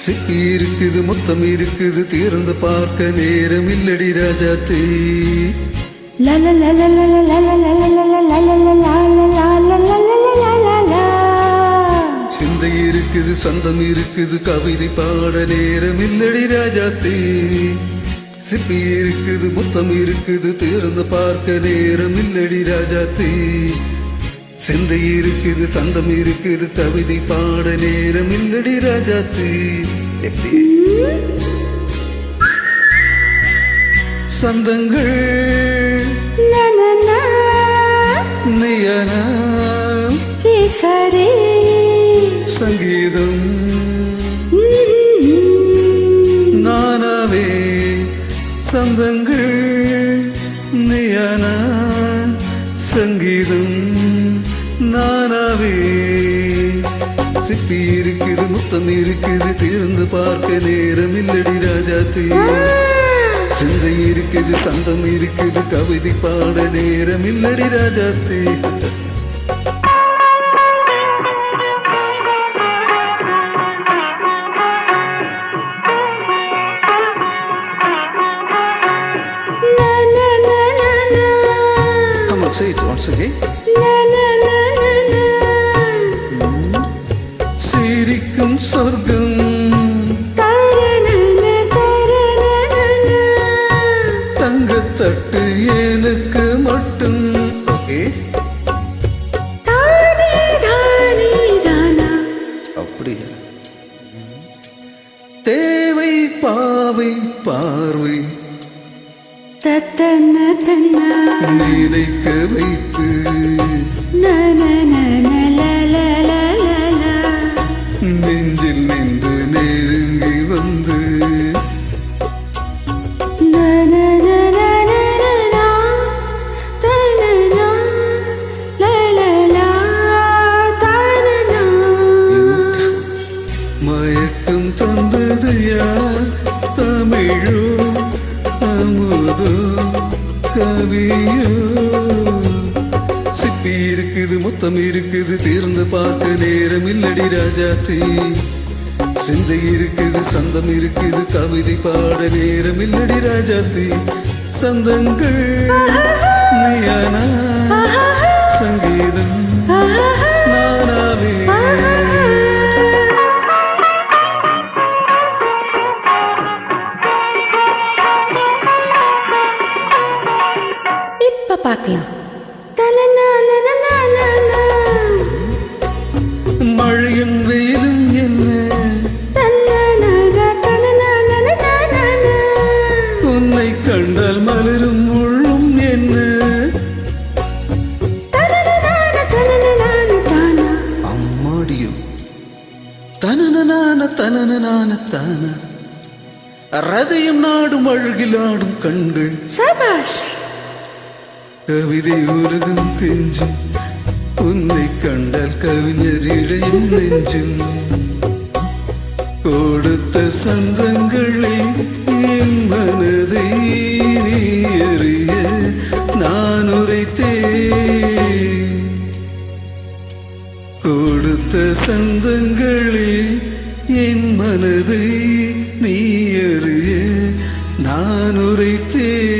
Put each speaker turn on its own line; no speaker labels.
சிக்கி இருக்குது மொத்தம் இருக்குது திறந்து பார்க்க நேரம் இல்லடி ராஜாத்து சிந்தை இருக்குது சந்தம் இருக்குது கவிதை பாட நேரம் இல்லடி ராஜாத்து சிப்பி இருக்குது மொத்தம் இருக்குது திறந்து பார்க்க நேரம் இல்லடி தீ சிந்தை இருக்குது சந்தம் இருக்குது கவிதை பாட நேரம் இல்லடி ராஜாத்தி. எப்படி? சந்தங்கள் நயனா. சங்கீதம் நானாவே. சந்தங்கள் சிப்பி இருக்குது முத்தம் இருக்குது திறந்து பார்க்க நேரம் இல்லடி ராஜாத்தி சிந்தை இருக்குது சந்தம் இருக்குது கவிதை பாட நேரம் இல்லடி Rajathi say it once again. சிரிக்கும். சொர்க்கம் தங்கத்தட்டு எனக்கு மட்டும். ஓகே. அப்படியா தேவை பாவை பார்வை. நினைக்க வைத்து. நெஞ்சில் கவியோ சிப்பி இருக்குது மொத்தம் இருக்குது. தீர்ந்து பார்க்க நேரம் இல்லடி ராஜாத்தி. சிந்தை இருக்குது சந்தம் இருக்குது. கவிதை பாட நேரம் இல்லடி ராஜாத்தி. சந்தங்கள் நீயானா? சங்கீதம் நானாவே
பார்க்கலாம்
மழையும் வெயிலும் என்ன? உன்னை கண்டால் மலரும் முள்ளும் என்ன? அம்மாடியும். தனனனான தனனனான தான. ரதையும் நாடும் அழுகிலாடும் கண்கள்.
சபாஷ்.
കവിത ഉലകും തെഞ്ചും ഉന്നെ കണ്ടാൽ കവിഞ്ഞരിടയും നെഞ്ചും കൊടുത്ത സന്തങ്ങളിൽ മനതേ നീ അറിയ നാനുരത്തേ കൊടുത്ത சந்தங்களில் என் மனதை நீ அறிய நான் உரைத்தேன்